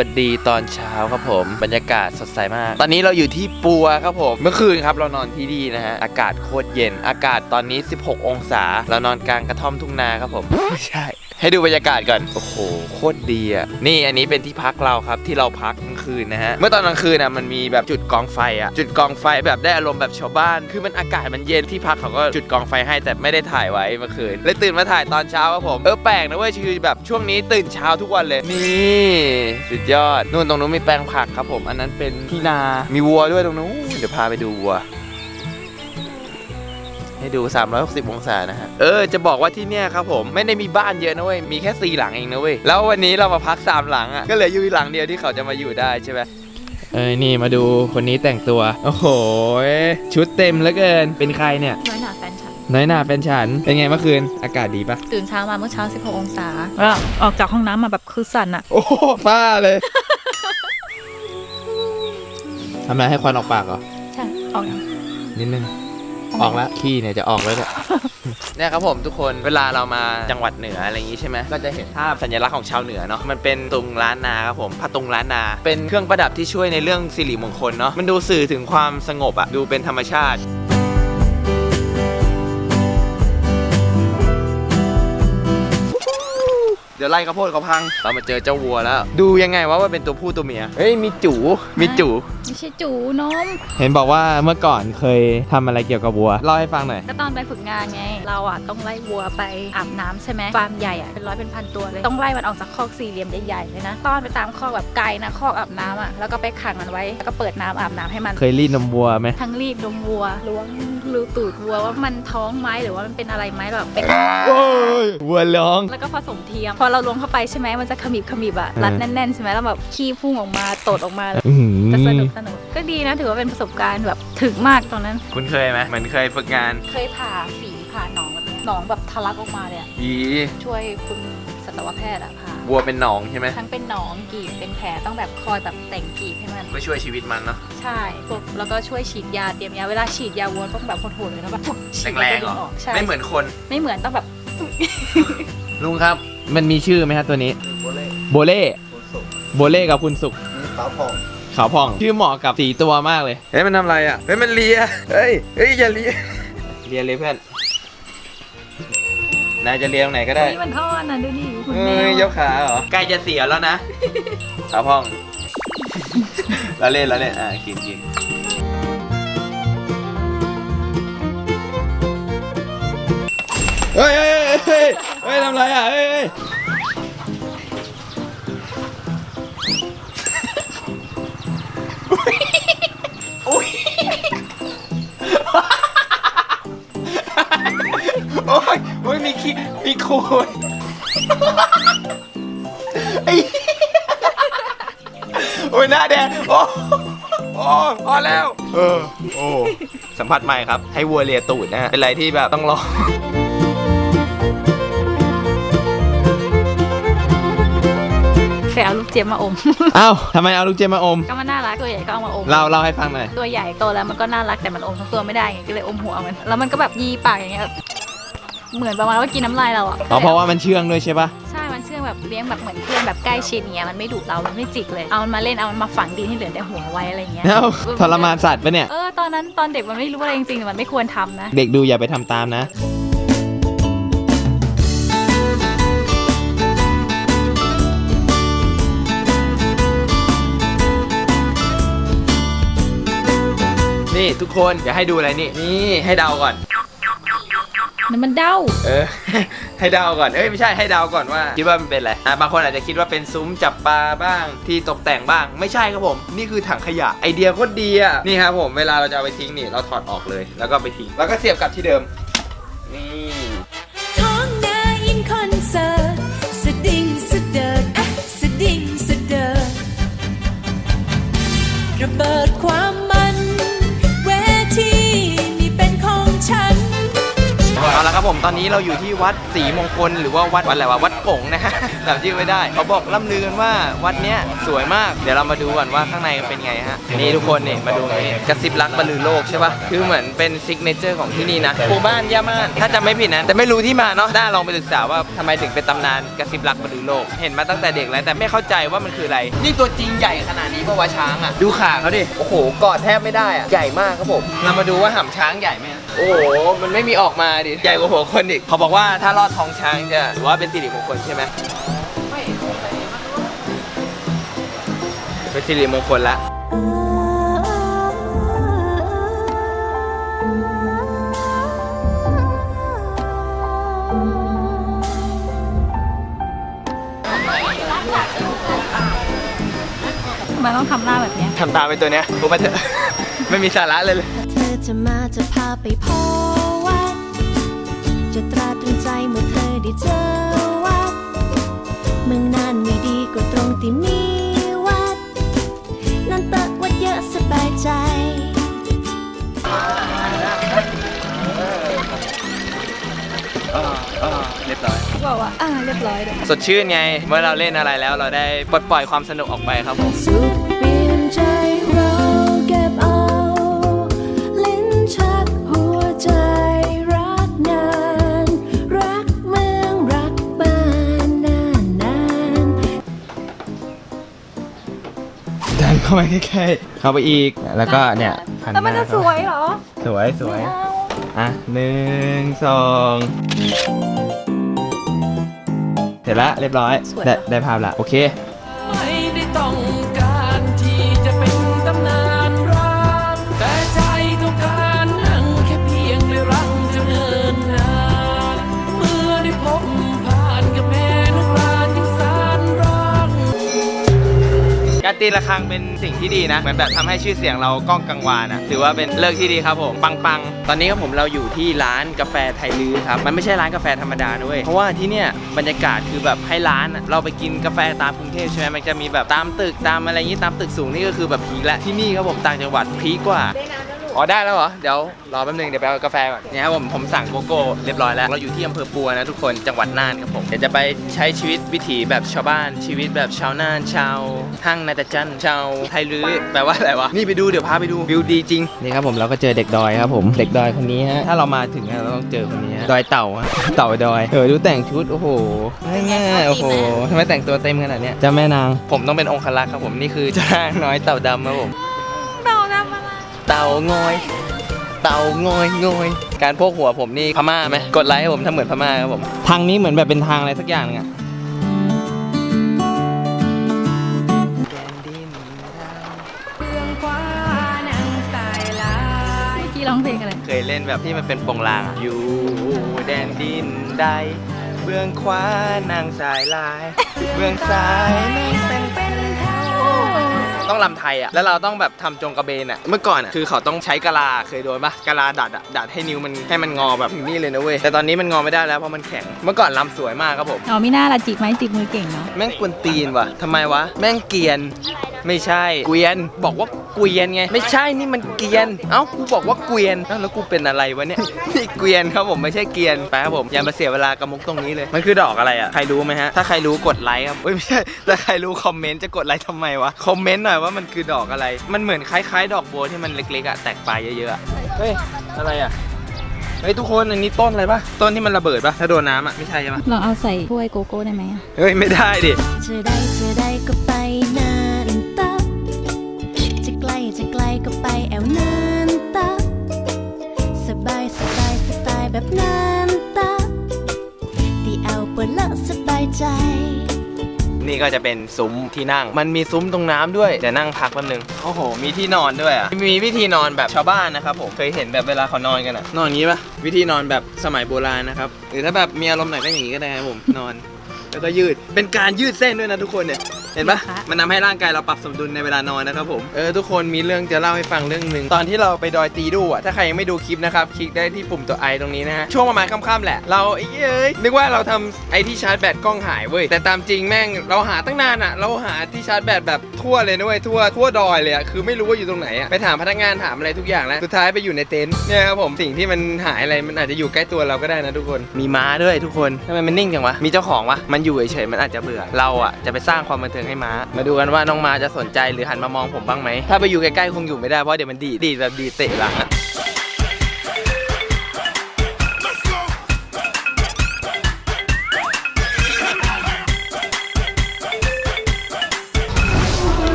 วัสดีตอนเช้าครับผม บรรยากาศสดใสมาก ตอนนี้เราอยู่ที่ปัวครับผม เมื่อคืนครับเรานอนที่นี่นะฮะ อากาศโคตรเย็น อากาศตอนนี้ 16 องศา เรานอนกลางกระท่อมทุ่งนาครับผม ไม่ใช่ ให้ดูบรรยากาศก่อน โอ้โห โคตรดีอะ นี่อันนี้เป็นที่พักเราครับที่เราพักกลางคืนนะฮะ เมื่อตอนกลางคืนนะมันมีแบบจุดกองไฟอะ จุดกองไฟแบบได้อารมณ์แบบชาวบ้าน คือมันอากาศมันเย็นที่พักเขาก็จุดกองไฟให้แต่ไม่ได้ถ่ายไว้เมื่อคืนเลยตื่นมาถ่ายตอนเช้าครับผม เออแปลกนะเว้ยคือแบบช่วงนี้ตื่นเช้าทุกวันเลย นี่สุดยอด นู่นตรงนู้นมีแปลงผักครับผม อันนั้นเป็นที่นา มีวัวด้วยตรงนู้น เดี๋ยวพาไปดูวัว ให้ดู 360 องศานะฮะ เออ จะบอกว่าที่เนี่ยครับผม ไม่ได้มีบ้านเยอะนะเว้ย มีแค่ 4 หลังเองนะเว้ย แล้ววันนี้เรามาพัก 3 หลังอะ ก็เหลืออยู่หลังเดียวที่เขาจะมาอยู่ได้ใช่ไหมเอ้ยนี่มาดูคนนี้แต่งตัว โอ้โห ชุดเต็มเหลือเกิน เป็นใครเนี่ย น้อยหนาแฟนฉัน น้อยหนาเป็นฉัน เป็นไงเมื่อคืน อากาศดีปะตื่นเช้ามาเมื่อเช้า 16 องศาแล้วออกจากห้องน้ำมาแบบคือสั่นอะโอ้โหฟ้าเลย ทำไมให้ควันออกปากเหรอ ใช่ ออกยังนิดนึง ออกแล้วขี้เนี่ยจะออกแล้วเนี่ยเนี่ยครับผมทุกคนเวลาเรามาจังหวัดเหนืออะไรอย่างงี้ใช่ไหมก็จะเห็นภาพสัญลักษณ์ของชาวเหนือเนาะมันเป็นตุงล้านนาครับผมผ้าตุงล้านนา เป็นเครื่องประดับที่ช่วยในเรื่องสิริมงคลเนาะมันดูสื่อถึงความสงบอะดูเป็นธรรมชาติ เดี๋ยวไล่ข้าวโพดเขาพัง เรามาเจอเจ้าวัวแล้ว ดูยังไงว่าว่าเป็นตัวผู้ตัวเมียเฮ้ยมีจูมีจู ไม่ใช่จูนม เห็นบอกว่าเมื่อก่อนเคยทำอะไรเกี่ยวกับวัวเล่าให้ฟังหน่อย ก็ตอนไปฝึกงานไง เราอะต้องไล่วัวไปอาบน้ำใช่ไหมฟาร์มใหญ่อะเป็นร้อยเป็นพันตัวเลย ต้องไล่มันออกจากคอกสี่เหลี่ยมใหญ่ๆเลยนะต้อนไปตามคอกแบบไกลนะคอกอาบน้ำอะแล้วก็ไปขังมันไว้แล้วก็เปิดน้ำอาบน้ำให้มัน เคยรีดนมวัวไหมทั้งรีดนมวัวล้วงรูตูดวัวว่ามันท้องไหมหรือว่ามันเป็นอะไรไหมแบบเป็นโอ้ยวัวร้อง แล้วก็ผสมเทียม พอเราล้วงเข้าไปใช่ไหมมันจะขมิบขมิบอะรัดอืมแน่นๆใช่ไหมแล้วแบบขี้พุ่งออกมาตดออกมาอื้อหืก็สนุอกสนุกก็ดีนะถือว่าเป็นประสบการณ์แบบถึงมากตอนนั้น คุณเคยไหมเหมือนเคยฝึกงานเคยผ่าฝีผ่าหนองแบบเนี้ยหนองแบบทะลักออกมาเลยอะอีช่วยคุณสัตวแพทย์อะผ่าวัวเป็นหนองใช่ไหมทั้งเป็นหนองกีบเป็นแผลต้องแบบคอยแบบแต่งกีบให้มันเพื่อช่วยชีวิตมันเนาะใช่พวกแล้วก็ช่วยฉีดยาเตรียมยาเวลาฉีดยาวัวต้องแบบโหดๆเลยนะแบบฉีดแรงๆเหรล้วอก็ดึกใช่ไม่เหมือนคนไม่เหมือนต้องแบบลุงครับ มันมีชื่อไหมครับตัวนี้โบเล่โบเล่คุณสุขโบเล่กับคุณสุขมีขาวผ่องขาวผ่องชื่อเหมาะกับสีตัวมากเลยเฮ้ยมันทำอะไรอะเฮ้ยมันเลียเฮ้ยเฮ้ยอย่าเลียเลียเลยเพื่อนนายจะเลียตรงไหนก็ได้นี่มันทอดนะดูดิคุณเอ้แมยวยกขาเหรอใกล้จะเสียแล้วนะ ขาวผ่องแล้วเล่นแล้วเล่นอะกินกินเฮ้ยเฮ้ยเฮ้ยเฮ้ยเฮ้ยทำไรอะเฮ้ยเฮ้ยอุ๊ยโอ้ยโอ้ยมีขี้มีโคนไอ้โอ้ยหน้าแดงโอ้โอ้พอแล้ว เออ โอ้ สัมผัสใหม่ครับ ให้วัวเลียตูดนะฮะเป็นอะไรที่แบบต้องลอง ลูกเจี๊ยบมาอมเอ้าทำไมเอาลูกเจมมาอม ก็มันน่ารักตัวใหญ่ก็เอามาอมเล่าเล่าให้ฟังหน่อย ตัวใหญ่โตแล้วมันก็น่ารักแต่มันอมทั้งตัวไม่ได้ไงก็เลยอมหัวมัน แล้วมันก็แบบยีปากอย่างเงี้ยแบบเหมือนประมาณว่ากินน้ำลายเราอะอ๋อเพราะว่ามันเชื่องด้วยใช่ปะใช่มันเชื่องแบบเลี้ยงแบบเหมือนเพื่อนแบบใกล้ชิดอย่างเงี้ยมันไม่ดุเรา มันไม่จิกเลย เอามันมาเล่น เอามันมาฝังดินให้เหลือแต่หัวไว้อะไรเงี้ย เอ้าทรมานสัตว์ปะเนี่ย เออตอนนั้นตอนเด็กมันไม่รู้อะไรจริงๆแต่มันไม่ควรทำนะ เด็กดูอย่าไปทำตามนะ นี่ทุกคนอย่าให้ดูอะไรนี่นี่ให้เดาก่อน นั่นมันเด้าเออ ให้เดาก่อนเอ้ยไม่ใช่ให้เดาก่อนว่าคิดว่ามันเป็นอะไรอะบางคนอาจจะคิดว่าเป็นซุ้มจับปลาบ้างที่ตกแต่งบ้างไม่ใช่ครับผม นี่คือถังขยะไอเดียโคตรดีอะนี่ครับผมเวลาเราจะเอาไปทิ้งนี่เราถอดออกเลย แล้วก็ไปทิ้งแล้วก็เสียบกลับที่เดิมนี่ ท้องนาอินคอนเสิร์ตสะดิ่งสะเดิดอะสะดิ่งสะเดิดระเบิดความ ครับผมตอนนี้เราอยู่ที่วัดศรีมงคลหรือว่าวัดวัดอะไรวะวัดกงนะฮะจำชื่อไม่ได้ เขาบอกล่ำลือกันว่าวัดเนี้ยสวยมากเดี๋ยวเรามาดูก่อนว่าข้างในเป็นไงฮะนี่ทุกคนนี่มาดูนี่กระซิบรักบรรลือโลกใช่ปะคือเหมือนเป็นซิกเนเจอร์ของที่นี่นะหมู่บ้านย่าม่านถ้าจำไม่ผิดนะแต่ไม่รู้ที่มาเนาะน่าลองไปศึกษาว่าทำไมถึงเป็นตำนานกระซิบรักบรรลือโลก เห็นมาตั้งแต่เด็กแล้วแต่ไม่เข้าใจว่ามันคืออะไร นี่ตัวจริงใหญ่ขนาดนี้ปะวะช้างอะดูขาเขาดิโอ้โหกอดแทบไม่ได้อะใหญ่มากครับผมเรามาดูว่าหำช้างใหญ่ไหม โอ้โห มันไม่มีออกมาดิ ใหญ่กว่าหัวคนอีก เขาบอกว่าถ้ารอดท้องช้างจะถือว่าเป็นสิริมงคลใช่ไหมเป็นสิริมงคลละทำไมต้องทำหน้าแบบเนี้ยทำตามไปตัวเนี้ยกูมาเถอะ ไม่มีสาระเลยเลยเธอ จะมาจะพาไปพอวัด จะตราตรึงใจเมื่อเธอได้เจอวัด เมืองนานไม่ดีก็ตรงที่มีวัด นั่นเตะวัดเยอะสบายใจ เรียบร้อย บอกว่าอ่าเรียบร้อยเลย สดชื่นไง เมื่อเราเล่นอะไรแล้วเราได้ปลดปล่อยความสนุกออกไปครับผมสุข ชักหัวใจรักนาน รักเมืองรักบ้านนานนานดันเข้ามาใกล้ๆเข้าไปอีก แล้วก็เนี่ยหัแล้วมันหจะน้าสวยเหรอสวยสวยไม่เอาอะหนึ่งสองเสร็จละเรียบร้อย ได้ได้ภาพละโอเค ไม่ได้ต้อง ตีระฆังเป็นสิ่งที่ดีนะ เหมือนแบบทำให้ชื่อเสียงเราก้องกังวานอะถือว่าเป็นเลิกที่ดีครับผมปังปังๆ ตอนนี้ครับผมเราอยู่ที่ร้านกาแฟไทยลือครับ มันไม่ใช่ร้านกาแฟธรรมดาด้วย เพราะว่าที่เนี่ยบรรยากาศคือแบบให้ร้านอะเราไปกินกาแฟตามกรุงเทพใช่ไหมมันจะมีแบบตามตึกตามอะไรอย่างนี้ตามตึกสูงนี่ก็คือแบบพีคและที่นี่ครับผมต่างจังหวัดพีคกว่า อ๋อได้แล้วเหรอ เดี๋ยวรอแป๊บนึงเดี๋ยวไปเอากาแฟก่อนเนี่ยครับผมผมสั่งโกโก้เรียบร้อยแล้ว เราอยู่ที่อำเภอปัวนะทุกคนจังหวัดน่านครับผมเดี๋ยวจะไปใช้ชีวิตวิถีแบบชาวบ้านชีวิตแบบชาวน่านชาวห้างนาตาจันชาวไทยลื้อแปลว่าอะไรวะนี่ไปดูเดี๋ยวพาไปดูวิวดีจริงนี่ครับผมเราก็เจอเด็กดอยครับผมเด็กดอยคนนี้ฮะถ้าเรามาถึงเราต้องเจอคนนี้ฮะดอยเต่าฮะเต่าดอยเออดูแต่งชุดโอ้โหง่ายๆโอ้โหทำไมแต่งตัวเต็มขนาดเนี้ยเจ้าแม่นางผมต้องเป็นองครักษ์ครับผมนี่คือเจ้านางน้อยเต่าดำครับผม เต่างอย เต่างอยงอย การโพกหัวผมนี่พม่าไหมกดไลค์ให้ผมทำเหมือนพม่าครับผมทางนี้เหมือนแบบเป็นทางอะไรสักอย่างนึงอะเมื่อกี้ร้องเพลงอะไร เคยเล่นแบบที่มันเป็นโปงลางอะอยู่แดนดินใดเบื้องขวานางสายลาย เบื้องซ้าย ต้องลำไทยอะแล้วเราต้องแบบทำจงกระเบนอะเมื่อก่อนอะคือเขาต้องใช้กะลาเคยโดนปะกะลาดัดอะดัดให้นิ้วมันให้มันงอแบบนี่เลยนะเว้ยแต่ตอนนี้มันงอไม่ได้แล้วเพราะมันแข็งเมื่อก่อนลำสวยมากครับผมอ๋อมีหน้าละจิกไม้จิกมือเก่งเนาะแม่งกวนตีนว่ะทำไมวะแม่งเกรียน ไม่ใช่เกวียนบอกว่าเกวียนไง ไม่ใช่นี่มันเกรียน เอ้ากูบอกว่าเกวียนเอ้าแล้วกูเป็นอะไรวะเนี่ย นี่เกวียนครับผมไม่ใช่เกรียนไปครับผมอย่ามาเสียเวลากระมุกตรงนี้เลย มันคือดอกอะไรอะใครรู้ไหมฮะถ้าใครรู้กดไลค์ครับเอ้ยไม่ใช่ถ้าใครรู้คอมเมนต์จะกดไลค์ทำไมวะคอมเมนต์หน่อยว่ามันคือดอกอะไร มันเหมือนคล้ายๆ ดอกบัวที่มันเล็กๆอะแตกปลายเยอะๆอะเฮ้ยอะไรอะเฮ้ยทุกคนอันนี้ต้นอะไรปะต้นที่มันระเบิดปะถ้าโดนน้ำอะไม่ใช่ใช่ปะลองเอาใส่ถ้วยโกโก้ได้ไหมอะเฮ้ยไม่ได้ดิจะได้จะได้ก็ ก็จะเป็นซุ้มที่นั่ง มันมีซุ้มตรงน้ำด้วยจะนั่งพักแป๊บนึงโอ้โห มีที่นอนด้วยอะมีวิธีนอนแบบชาวบ้านนะครับผมเคยเห็นแบบเวลาเขานอนกันอะนอนอย่างนี้ปะวิธีนอนแบบสมัยโบราณนะครับหรือถ้าแบบมีอารมณ์ไหนก็อย่างนี้ก็ได้ครับผมนอน แล้วก็ยืดเป็นการยืดเส้นด้วยนะทุกคนเนี่ย เห็นปะค่ะมันทำให้ร่างกายเราปรับสมดุลในเวลานอนนะครับผมเออทุกคนมีเรื่องจะเล่าให้ฟังเรื่องหนึ่งตอนที่เราไปดอยตีดูอะถ้าใครยังไม่ดูคลิปนะครับคลิกได้ที่ปุ่มตัวไอตรงนี้นะฮะช่วงประมาณค่ำๆแหละ เราไอ้เอ้ยนึกว่าเราทำไอที่ชาร์จแบตกล้องหายเว้ยแต่ตามจริงแม่งเราหาตั้งนานอะ เราหาที่ชาร์จแบตแบบทั่วเลยนะเว้ยทั่วทั่วดอยเลยอะคือไม่รู้ว่าอยู่ตรงไหนอะไปถามพนักงานถามอะไรทุกอย่างแล้วสุดท้ายไปอยู่ในเต็นท์เนี่ยครับผมสิ่งที่มันหายอะไรมันอาจจะอยู่ใกล้ตัวเราก็ได้นะทุกคนมีม้าด้วยทุกคนทำไมมันนิ่งจังวะมีเจ้าของวะมันอยู่เฉยๆมันอาจจะเบื่อเราอะจะไปสร้างความบันเทิงให้ม้า มาดูกันว่าน้องม้าจะสนใจหรือหันมามองผมบ้างไหม ถ้าไปอยู่ใกล้ๆคงอยู่ไม่ได้เพราะเดี๋ยวมันดีดดีดแบบดีดเตะหลังอะ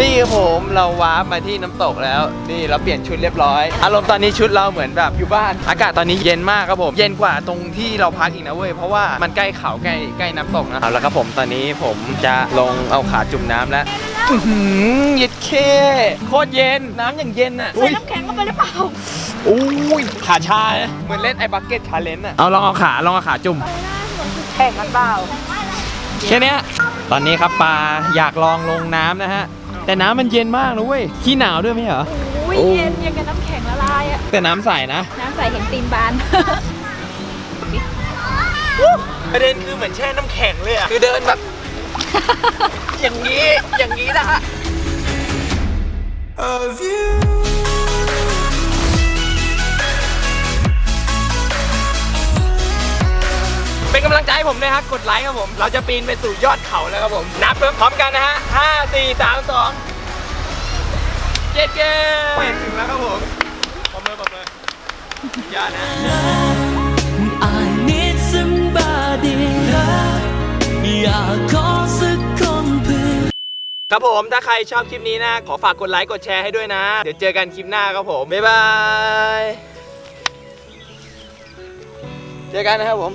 นี่ครับผมเราวาร์ปมาที่น้ำตกแล้ว นี่เราเปลี่ยนชุดเรียบร้อย อารมณ์ตอนนี้ชุดเราเหมือนแบบอยู่บ้าน อากาศตอนนี้เย็นมากครับผม เย็นกว่าตรงที่เราพักอีกนะเว้ย เพราะว่ามันใกล้เขาใกล้ใกล้น้ำตกนะเอาแล้วครับผมตอนนี้ผมจะลงเอาขาจุ่มน้ำแล้วอื้อหือเย็ดเคโคตรเย็นน้ำอย่างเย็นอะใส่น้ำแข็งเข้าไปหรือเปล่าอุ้ยขาชานะเหมือนเล่นไอ้บักเก็ตชาเลนจ์อะเอาลองเอาขาลองเอาขาจุ่มแข่งกันเปล่าแค่เนี้ยตอนนี้ครับปลาอยากลองลงน้ำนะฮะ แต่น้ำมันเย็นมากนะเว้ยขี้หนาวด้วยไหมเหรออุ้ยโอ้เย็นยังกับน้ำแข็งละลายอะแต่น้ำใสนะน้ำใสเห็นตีนบาน ประเด็นคือเหมือนแช่น้ำแข็งเลยอะคือเดินแบบ อย่างนี้อย่างนี้นะฮะ เป็นกำลังใจให้ผมด้วยครับกดไลค์ครับผม เราจะปีนไปสู่ยอดเขาแล้วครับผม นับพร้อมกันนะฮะห้าสี่สามสองเจ็ดเกมถึงแล้วครับผมปมมือปมมือยอดนะ I need somebody อยากขอสักคนเพื่อครับผม ถ้าใครชอบคลิปนี้นะ ขอฝากกดไลค์กดแชร์ให้ด้วยนะ เดี๋ยวเจอกันคลิปหน้าครับผม บ๊ายบาย เจอกันนะครับผม